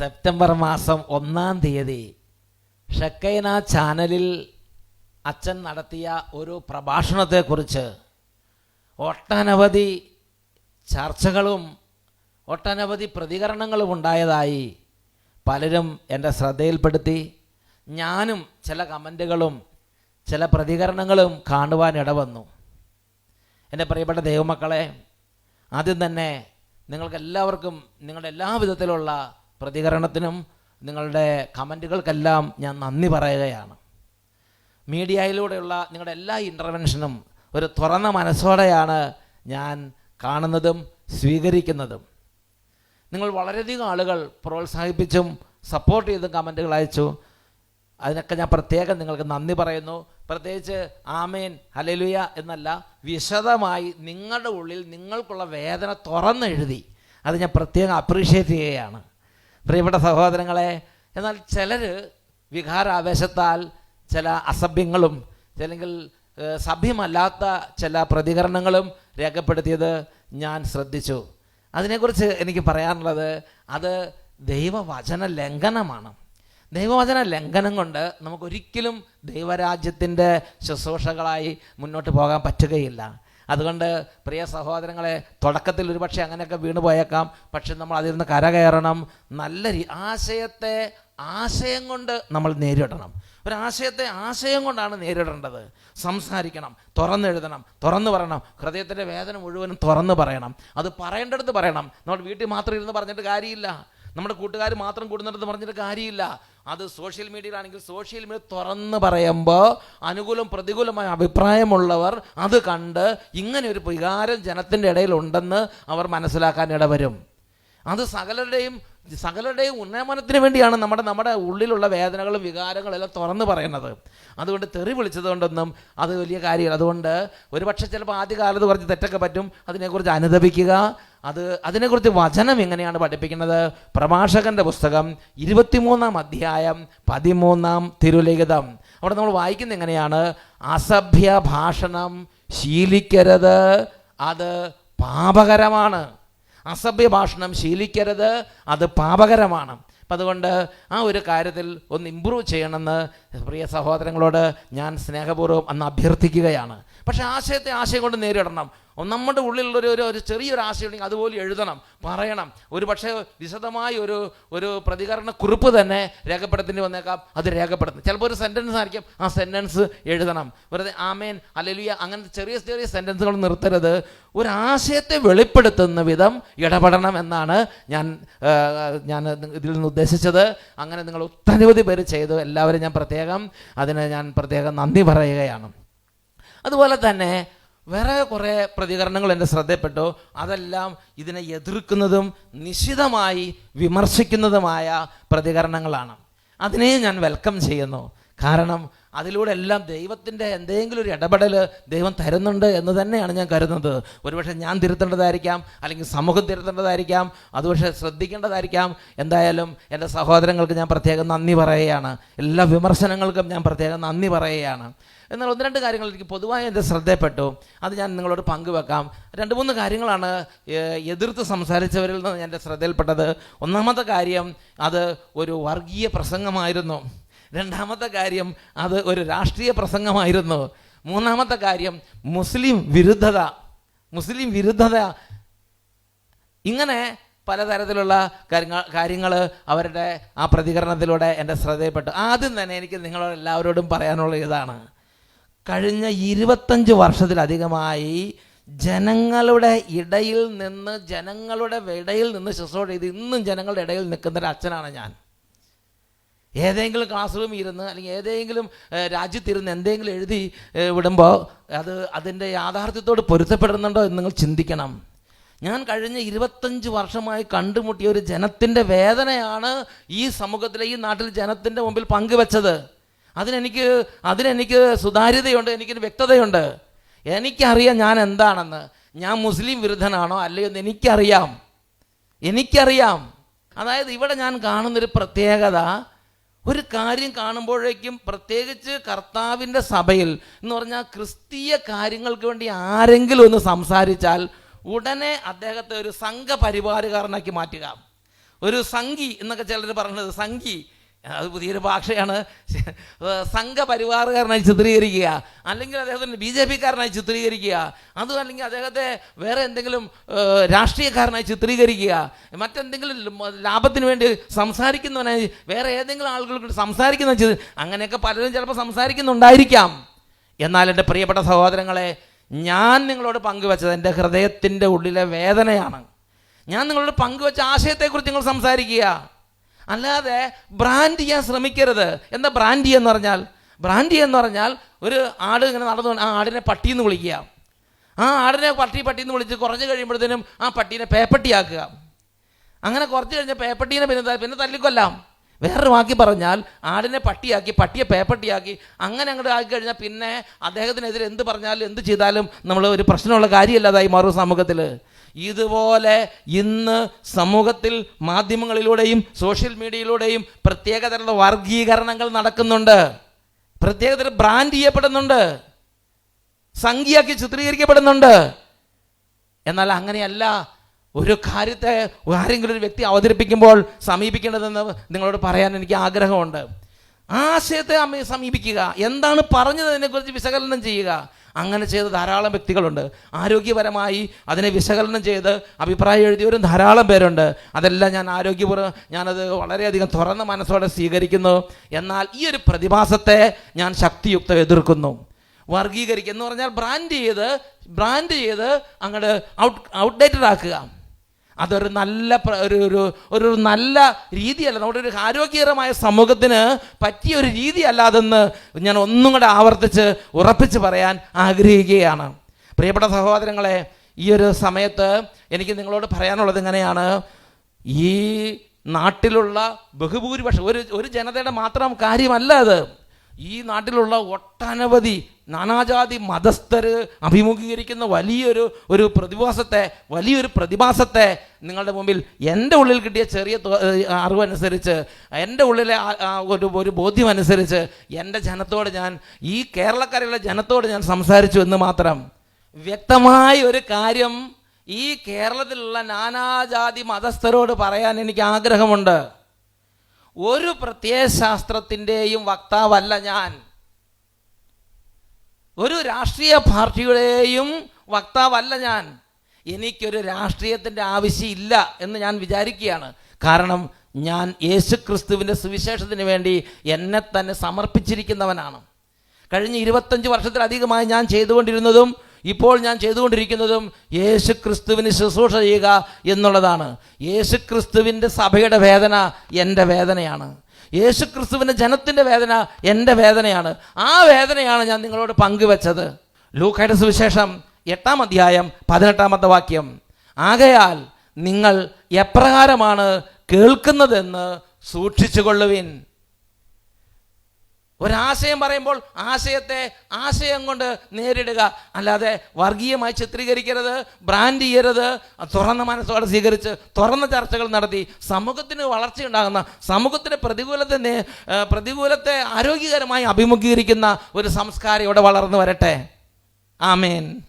September മാസം ഒന്നാം തീയതി ഷക്കൈന ചാനലിൽ അച്ഛൻ നടത്തിയ ഒരു പ്രഭാഷണത്തെക്കുറിച്ച് ഒട്ടനവധി ചർച്ചകളും ഒട്ടനവധി പ്രതികരണങ്ങളും ഉണ്ടായതായി പലരും എന്റെ ശ്രദ്ധയിൽപ്പെടുത്തി. ഞാനും ചില കമന്റുകളും ചില പ്രതികരണങ്ങളും കാണുവാൻ ഇടവന്നു. എന്റെ പ്രിയപ്പെട്ട ദൈവമക്കളെ ആദ്യം തന്നെ നിങ്ങൾക്ക് എല്ലാവർക്കും നിങ്ങളുടെ എല്ലാ വിധത്തിലുള്ള പ്രതികരണത്തിനും നിങ്ങളുടെ കമന്റുകൾക്കെല്ലാം ഞാൻ നന്ദി പറയുകയാണ്. മീഡിയയിലൂടെയുള്ള നിങ്ങളുടെ എല്ലാ ഇന്റർവെൻഷനും ഒരു തുറന്ന മനസ്സോടെയാണ് ഞാൻ കാണുന്നതും സ്വീകരിക്കുന്നതും. നിങ്ങൾ വളരെയധികം ആളുകൾ പ്രോത്സാഹിപ്പിച്ചും സപ്പോർട്ട് ചെയ്തും കമന്റുകൾ അയച്ചു. അതിനൊക്കെ ഞാൻ പ്രത്യേകം നിങ്ങൾക്ക് നന്ദി പറയുന്നു. പ്രത്യേകിച്ച് ആമേൻ ഹലലുയ എന്നല്ല വിശദമായി നിങ്ങളുടെ ഉള്ളിൽ നിങ്ങൾക്കുള്ള വേദന തുറന്നെഴുതി. അത് ഞാൻ പ്രത്യേകം അപ്രീഷിയേറ്റ് ചെയ്യുകയാണ്. പ്രിയപ്പെട്ട സഹോദരങ്ങളെ എന്നാൽ ചിലർ വികാരാവേശത്താൽ ചില അസഭ്യങ്ങളും അല്ലെങ്കിൽ സഭ്യമല്ലാത്ത ചില പ്രതികരണങ്ങളും രേഖപ്പെടുത്തിയത് ഞാൻ ശ്രദ്ധിച്ചു. അതിനെക്കുറിച്ച് എനിക്ക് പറയാനുള്ളത് അത് ദൈവവചന ലംഘനമാണ്. ദൈവവചന ലംഘനം കൊണ്ട് നമുക്കൊരിക്കലും ദൈവരാജ്യത്തിന്റെ ശുശ്രൂഷകളായി മുന്നോട്ട് പോകാൻ പറ്റുകയില്ല. അതുകൊണ്ട് പ്രിയ സഹോദരങ്ങളെ തുടക്കത്തിൽ ഒരുപക്ഷെ അങ്ങനെയൊക്കെ വീണ് പോയേക്കാം. പക്ഷെ നമ്മൾ അതിൽ നിന്ന് കരകയറണം. നല്ല ആശയത്തെ ആശയം കൊണ്ട് നമ്മൾ നേരിടണം. ഒരാശയത്തെ ആശയം കൊണ്ടാണ് നേരിടേണ്ടത്. സംസാരിക്കണം തുറന്നെഴുതണം തുറന്നു പറയണം. ഹൃദയത്തിന്റെ വേദന മുഴുവനും തുറന്നു പറയണം. അത് പറയേണ്ടടുത്ത് പറയണം. നമ്മൾ വീട്ടിൽ മാത്രം ഇരുന്ന് പറഞ്ഞിട്ട് കാര്യമില്ല. നമ്മുടെ കൂട്ടുകാർ മാത്രം കൂടുന്നുണ്ടെന്ന് പറഞ്ഞിട്ട് കാര്യമില്ല. അത് സോഷ്യൽ മീഡിയയിലാണെങ്കിൽ സോഷ്യൽ മീഡിയ തുറന്ന് പറയുമ്പോൾ അനുകൂലം പ്രതികൂലമായ അഭിപ്രായമുള്ളവർ അത് കണ്ട് ഇങ്ങനെ ഒരു വികാരം ജനത്തിന്റെ ഇടയിൽ ഉണ്ടെന്ന് അവർ മനസ്സിലാക്കാൻ ഇടവരും. അത് സകലരുടെയും സകലരുടെയും ഉന്നമനത്തിന് വേണ്ടിയാണ് നമ്മുടെ നമ്മുടെ ഉള്ളിലുള്ള വേദനകളും വികാരങ്ങളും എല്ലാം തുറന്നു പറയുന്നത്. അതുകൊണ്ട് തെറി വിളിച്ചതുകൊണ്ടൊന്നും അത് വലിയ കാര്യമില്ല. അതുകൊണ്ട് ഒരുപക്ഷെ ചിലപ്പോൾ ആദ്യകാലത്ത് കുറച്ച് തെറ്റൊക്കെ പറ്റും. അതിനെക്കുറിച്ച് അനുദപിക്കുക. അത് അതിനെക്കുറിച്ച് വചനം എങ്ങനെയാണ് പഠിപ്പിക്കുന്നത്? പ്രഭാഷകന്റെ പുസ്തകം ഇരുപത്തിമൂന്നാം അധ്യായം പതിമൂന്നാം തിരുലിഖിതം. അവിടെ നമ്മൾ വായിക്കുന്നത് എങ്ങനെയാണ്? അസഭ്യ ഭാഷണം ശീലിക്കരുത് അത് പാപകരമാണ്. അസഭ്യ ഭാഷണം ശീലിക്കരുത് അത് പാപകരമാണ്. അപ്പം അതുകൊണ്ട് ആ ഒരു കാര്യത്തിൽ ഒന്ന് ഇമ്പ്രൂവ് ചെയ്യണമെന്ന് പ്രിയ സഹോദരങ്ങളോട് ഞാൻ സ്നേഹപൂർവം അന്ന് അഭ്യർത്ഥിക്കുകയാണ്. പക്ഷേ ആശയത്തെ ആശയം കൊണ്ട് നേരിടണം. നമ്മുടെ ഉള്ളിലുള്ളൊരു ഒരു ഒരു ചെറിയൊരു ആശയം ഉണ്ടെങ്കിൽ അതുപോലെ എഴുതണം പറയണം. ഒരു പക്ഷേ വിശദമായ ഒരു ഒരു പ്രതികരണ കുറിപ്പ് തന്നെ രേഖപ്പെടുത്തേണ്ടി വന്നേക്കാം. അത് രേഖപ്പെടുത്തണം. ചിലപ്പോൾ ഒരു സെന്റൻസ് ആയിരിക്കും ആ സെന്റൻസ് എഴുതണം. വെറുതെ ആമേൻ അല്ലെലിയ അങ്ങനത്തെ ചെറിയ ചെറിയ സെന്റൻസുകൾ നിർത്തരുത്. ഒരു ആശയത്തെ വെളിപ്പെടുത്തുന്ന വിധം ഇടപെടണം എന്നാണ് ഞാൻ ഞാൻ ഇതിൽ നിന്ന് ഉദ്ദേശിച്ചത്. അങ്ങനെ നിങ്ങൾ ഒട്ടനവധി പേര് ചെയ്തു. എല്ലാവരും ഞാൻ പ്രത്യേകം അതിന് ഞാൻ പ്രത്യേകം നന്ദി പറയുകയാണ്. അതുപോലെ തന്നെ വേറെ കുറേ പ്രതികരണങ്ങൾ എന്റെ ശ്രദ്ധയിൽപ്പെട്ടു. അതെല്ലാം ഇതിനെ എതിർക്കുന്നതും നിശിതമായി വിമർശിക്കുന്നതുമായ പ്രതികരണങ്ങളാണ്. അതിനെ ഞാൻ വെൽക്കം ചെയ്യുന്നു. കാരണം അതിലൂടെ എല്ലാം ദൈവത്തിന്റെ എന്തെങ്കിലും ഒരു ഇടപെടൽ ദൈവം തരുന്നുണ്ട് എന്ന് തന്നെയാണ് ഞാൻ കരുതുന്നത്. ഒരുപക്ഷെ ഞാൻ തിരുത്തേണ്ടതായിരിക്കാം അല്ലെങ്കിൽ സമൂഹം തിരുത്തേണ്ടതായിരിക്കാം അത് പക്ഷേ ശ്രദ്ധിക്കേണ്ടതായിരിക്കാം. എന്തായാലും എന്റെ സഹോദരങ്ങൾക്ക് ഞാൻ പ്രത്യേകം നന്ദി പറയുകയാണ്. എല്ലാ വിമർശനങ്ങൾക്കും ഞാൻ പ്രത്യേകം നന്ദി പറയുകയാണ്. എന്നാൽ ഒന്ന് രണ്ട് കാര്യങ്ങൾ എനിക്ക് പൊതുവായി എന്റെ ശ്രദ്ധയപ്പെട്ടു അത് ഞാൻ നിങ്ങളോട് പങ്കുവെക്കാം. രണ്ട് മൂന്ന് കാര്യങ്ങളാണ് എതിർത്ത് സംസാരിച്ചവരിൽ നിന്ന് എന്റെ ശ്രദ്ധയിൽപ്പെട്ടത്. ഒന്നാമത്തെ കാര്യം അത് ഒരു വർഗീയ പ്രസംഗമായിരുന്നു. രണ്ടാമത്തെ കാര്യം അത് ഒരു രാഷ്ട്രീയ പ്രസംഗമായിരുന്നു. മൂന്നാമത്തെ കാര്യം മുസ്ലിം വിരുദ്ധത. മുസ്ലിം വിരുദ്ധത. ഇങ്ങനെ പലതരത്തിലുള്ള കാര്യങ്ങൾ കാര്യങ്ങൾ അവരുടെ ആ പ്രതികരണത്തിലൂടെ എന്റെ ശ്രദ്ധയിൽപ്പെട്ടു. ആദ്യം തന്നെ എനിക്ക് നിങ്ങളോട് എല്ലാവരോടും പറയാനുള്ള ഇതാണ്. കഴിഞ്ഞ ഇരുപത്തഞ്ച് വർഷത്തിലധികമായി ജനങ്ങളുടെ ഇടയിൽ നിന്ന് ജനങ്ങളുടെ ഇടയിൽ നിന്ന് ശുശ്രൂഷ ചെയ്ത് ഇന്നും ജനങ്ങളുടെ ഇടയിൽ നിൽക്കുന്ന ഒരു അച്ഛനാണ് ഞാൻ. ഏതെങ്കിലും ക്ലാസ് റൂമിൽ ഇരുന്ന് അല്ലെങ്കിൽ ഏതെങ്കിലും രാജ്യത്തിരുന്ന് എന്തെങ്കിലും എഴുതി വിടുമ്പോൾ അത് അതിന്റെ യാഥാർത്ഥ്യത്തോട് പൊരുത്തപ്പെടുന്നുണ്ടോ എന്ന് നിങ്ങൾ ചിന്തിക്കണം. ഞാൻ കഴിഞ്ഞ ഇരുപത്തഞ്ച് വർഷമായി കണ്ടുമുട്ടിയ ഒരു ജനത്തിന്റെ വേദനയാണ് ഈ സമൂഹത്തിലെ ഈ നാട്ടിൽ ജനത്തിന്റെ മുമ്പിൽ പങ്കുവെച്ചത്. അതിനെനിക്ക് അതിനെനിക്ക് സുതാര്യതയുണ്ട് എനിക്കൊരു വ്യക്തതയുണ്ട്. എനിക്കറിയാം ഞാൻ എന്താണെന്ന്. ഞാൻ മുസ്ലിം വിരുദ്ധനാണോ അല്ലയോ എന്ന് എനിക്കറിയാം. എനിക്കറിയാം. അതായത് ഇവിടെ ഞാൻ കാണുന്നൊരു പ്രത്യേകത ഒരു കാര്യം കാണുമ്പോഴേക്കും പ്രത്യേകിച്ച് കർത്താവിന്റെ സഭയിൽ എന്ന് പറഞ്ഞാൽ ക്രിസ്തീയ കാര്യങ്ങൾക്ക് വേണ്ടി ആരെങ്കിലും ഒന്ന് സംസാരിച്ചാൽ ഉടനെ അദ്ദേഹത്തെ ഒരു സംഘപരിവാരകാരനാക്കി മാറ്റുക. ഒരു സംഘി എന്നൊക്കെ ചിലർ പറഞ്ഞത് സംഘി. അത് പുതിയൊരു ഭാഷയാണ്. സംഘപരിവാറുകാരനായി ചിത്രീകരിക്കുക. അല്ലെങ്കിൽ അദ്ദേഹത്തിന് ബി ജെ പിക്കാരനായി ചിത്രീകരിക്കുക. അതും അല്ലെങ്കിൽ അദ്ദേഹത്തെ വേറെ എന്തെങ്കിലും രാഷ്ട്രീയക്കാരനായി ചിത്രീകരിക്കുക. മറ്റെന്തെങ്കിലും ലാഭത്തിന് വേണ്ടി സംസാരിക്കുന്നവനായി വേറെ ഏതെങ്കിലും ആളുകൾക്ക് സംസാരിക്കുന്ന അങ്ങനെയൊക്കെ പലരും ചിലപ്പോൾ സംസാരിക്കുന്നുണ്ടായിരിക്കാം. എന്നാൽ എന്റെ പ്രിയപ്പെട്ട സഹോദരങ്ങളെ ഞാൻ നിങ്ങളോട് പങ്കുവച്ചത് എന്റെ ഹൃദയത്തിന്റെ ഉള്ളിലെ വേദനയാണ്. ഞാൻ നിങ്ങളോട് പങ്കുവച്ച ആശയത്തെക്കുറിച്ച് നിങ്ങൾ സംസാരിക്കുക. അല്ലാതെ ബ്രാൻഡ് ചെയ്യാൻ ശ്രമിക്കരുത്. എന്താ ബ്രാൻഡ് എന്ന് പറഞ്ഞാൽ? ബ്രാൻഡ് എന്ന് പറഞ്ഞാൽ ഒരു ആട് ഇങ്ങനെ നടന്നു ആ ആടിനെ പട്ടിയെന്ന് വിളിക്കുക. ആ ആടിനെ പട്ടി പട്ടിയെന്ന് വിളിച്ച് കുറച്ച് കഴിയുമ്പോഴത്തേനും ആ പട്ടീനെ പേപ്പട്ടിയാക്കുക. അങ്ങനെ കുറച്ച് കഴിഞ്ഞ പേപ്പട്ടീനെ പിന്നെ പിന്നെ തല്ലിക്കൊല്ലാം. വേറൊരു വാക്കി പറഞ്ഞാൽ ആടിനെ പട്ടിയാക്കി പട്ടിയെ പേപ്പട്ടിയാക്കി അങ്ങനെ അങ്ങോട്ട് ആക്കി കഴിഞ്ഞാൽ പിന്നെ അദ്ദേഹത്തിനെതിരെ എന്ത് പറഞ്ഞാലും എന്ത് ചെയ്താലും നമ്മൾ ഒരു പ്രശ്നമുള്ള കാര്യമല്ലാതായി മാറും സമൂഹത്തിൽ ഇതുപോലെ ഇന്ന് സമൂഹത്തിൽ മാധ്യമങ്ങളിലൂടെയും സോഷ്യൽ മീഡിയയിലൂടെയും പ്രത്യേകതരം വർഗീകരണങ്ങൾ നടക്കുന്നുണ്ട്. പ്രത്യേകതരം ബ്രാൻഡ് ചെയ്യപ്പെടുന്നുണ്ട്. സംഖ്യയാക്കി ചിത്രീകരിക്കപ്പെടുന്നുണ്ട്. എന്നാൽ അങ്ങനെയല്ല ഒരു കാര്യത്തെ ആരെങ്കിലും ഒരു വ്യക്തി അവതരിപ്പിക്കുമ്പോൾ സമീപിക്കേണ്ടതെന്ന് നിങ്ങളോട് പറയാൻ എനിക്ക് ആഗ്രഹമുണ്ട്. ആശയത്തെ സമീപിക്കുക. എന്താണ് പറഞ്ഞത് അതിനെക്കുറിച്ച് വിശകലനം ചെയ്യുക. അങ്ങനെ ചെയ്ത ധാരാളം വ്യക്തികളുണ്ട്. ആരോഗ്യപരമായി അതിനെ വിശകലനം ചെയ്ത് അഭിപ്രായം എഴുതിയവരും ധാരാളം പേരുണ്ട്. അതെല്ലാം ഞാൻ ആരോഗ്യപൂർവം ഞാനത് വളരെയധികം തുറന്ന മനസ്സോടെ സ്വീകരിക്കുന്നു. എന്നാൽ ഈ ഒരു പ്രതിഭാസത്തെ ഞാൻ ശക്തിയുക്തം എതിർക്കുന്നു. വർഗീകരിക്കുക എന്ന് പറഞ്ഞാൽ ബ്രാൻഡ് ചെയ്ത് ബ്രാൻഡ് ചെയ്ത് അങ്ങോട്ട് ഔട്ട് ഔട്ട്ഡേറ്റഡ് ആക്കുക. അതൊരു നല്ല ഒരു ഒരു നല്ല രീതിയല്ല. നമ്മുടെ ഒരു ആരോഗ്യകരമായ സമൂഹത്തിന് പറ്റിയ ഒരു രീതിയല്ല അതെന്ന് ഞാൻ ഒന്നും കൂടെ ആവർത്തിച്ച് ഉറപ്പിച്ച് പറയാൻ ആഗ്രഹിക്കുകയാണ്. പ്രിയപ്പെട്ട സഹോദരങ്ങളെ ഈ ഒരു സമയത്ത് എനിക്ക് നിങ്ങളോട് പറയാനുള്ളത് എങ്ങനെയാണ് ഈ നാട്ടിലുള്ള ബഹുഭൂരിപക്ഷം ഒരു ഒരു ജനതയുടെ മാത്രം കാര്യമല്ല അത്. ഈ നാട്ടിലുള്ള ഒട്ടനവധി നാനാജാതി മതസ്ഥർ അഭിമുഖീകരിക്കുന്ന വലിയൊരു ഒരു പ്രതിഭാസത്തെ വലിയൊരു പ്രതിഭാസത്തെ നിങ്ങളുടെ മുമ്പിൽ എന്റെ ഉള്ളിൽ കിട്ടിയ ചെറിയ അറിവനുസരിച്ച് എന്റെ ഉള്ളിലെ ഒരു ഒരു ബോധ്യം അനുസരിച്ച് എന്റെ ജനത്തോട് ഞാൻ ഈ കേരളക്കരയിലെ ജനത്തോട് ഞാൻ സംസാരിച്ചു എന്ന് മാത്രം വ്യക്തമായ ഒരു കാര്യം ഈ കേരളത്തിലുള്ള നാനാജാതി മതസ്ഥരോട് പറയാൻ എനിക്ക് ആഗ്രഹമുണ്ട്. ഒരു പ്രത്യയശാസ്ത്രത്തിന്റെയും വക്താവല്ല ഞാൻ. ഒരു രാഷ്ട്രീയ പാർട്ടിയുടെയും വക്താവല്ല ഞാൻ. എനിക്കൊരു രാഷ്ട്രീയത്തിന്റെ ആവശ്യമില്ല എന്ന് ഞാൻ വിചാരിക്കുകയാണ്. കാരണം ഞാൻ യേശു ക്രിസ്തുവിന്റെ സുവിശേഷത്തിന് വേണ്ടി എന്നെ തന്നെ സമർപ്പിച്ചിരിക്കുന്നവനാണ്. കഴിഞ്ഞ ഇരുപത്തഞ്ച് വർഷത്തിലധികമായി ഞാൻ ചെയ്തുകൊണ്ടിരുന്നതും ഇപ്പോൾ ഞാൻ ചെയ്തുകൊണ്ടിരിക്കുന്നതും യേശു ക്രിസ്തുവിന് ശുശ്രൂഷ ചെയ്യുക എന്നുള്ളതാണ്. യേശു ക്രിസ്തുവിന്റെ സഭയുടെ വേദന എന്റെ വേദനയാണ്. യേശു ക്രിസ്തുവിന്റെ ജനത്തിന്റെ വേദന എന്റെ വേദനയാണ്. ആ വേദനയാണ് ഞാൻ നിങ്ങളോട് പങ്കുവെച്ചത്. ലൂക്കയുടെ സുവിശേഷം എട്ടാം അധ്യായം പതിനെട്ടാമത്തെ വാക്യം. ആകയാൽ നിങ്ങൾ എപ്രകാരമാണ് കേൾക്കുന്നതെന്ന് സൂക്ഷിച്ചുകൊള്ളുവിൻ. ഒരാശയം പറയുമ്പോൾ ആശയത്തെ ആശയം കൊണ്ട് നേരിടുക. അല്ലാതെ വർഗീയമായി ചിത്രീകരിക്കരുത് ബ്രാൻഡ് ചെയ്യരുത്. തുറന്ന മനസ്സോടെ സ്വീകരിച്ച് തുറന്ന ചർച്ചകൾ നടത്തി സമൂഹത്തിന് വളർച്ചയുണ്ടാകുന്ന സമൂഹത്തിന്റെ പ്രതികൂലത്തെ പ്രതികൂലത്തെ ആരോഗ്യകരമായി അഭിമുഖീകരിക്കുന്ന ഒരു സംസ്കാരം ഇവിടെ വളർന്നു വരട്ടെ. ആമേൻ.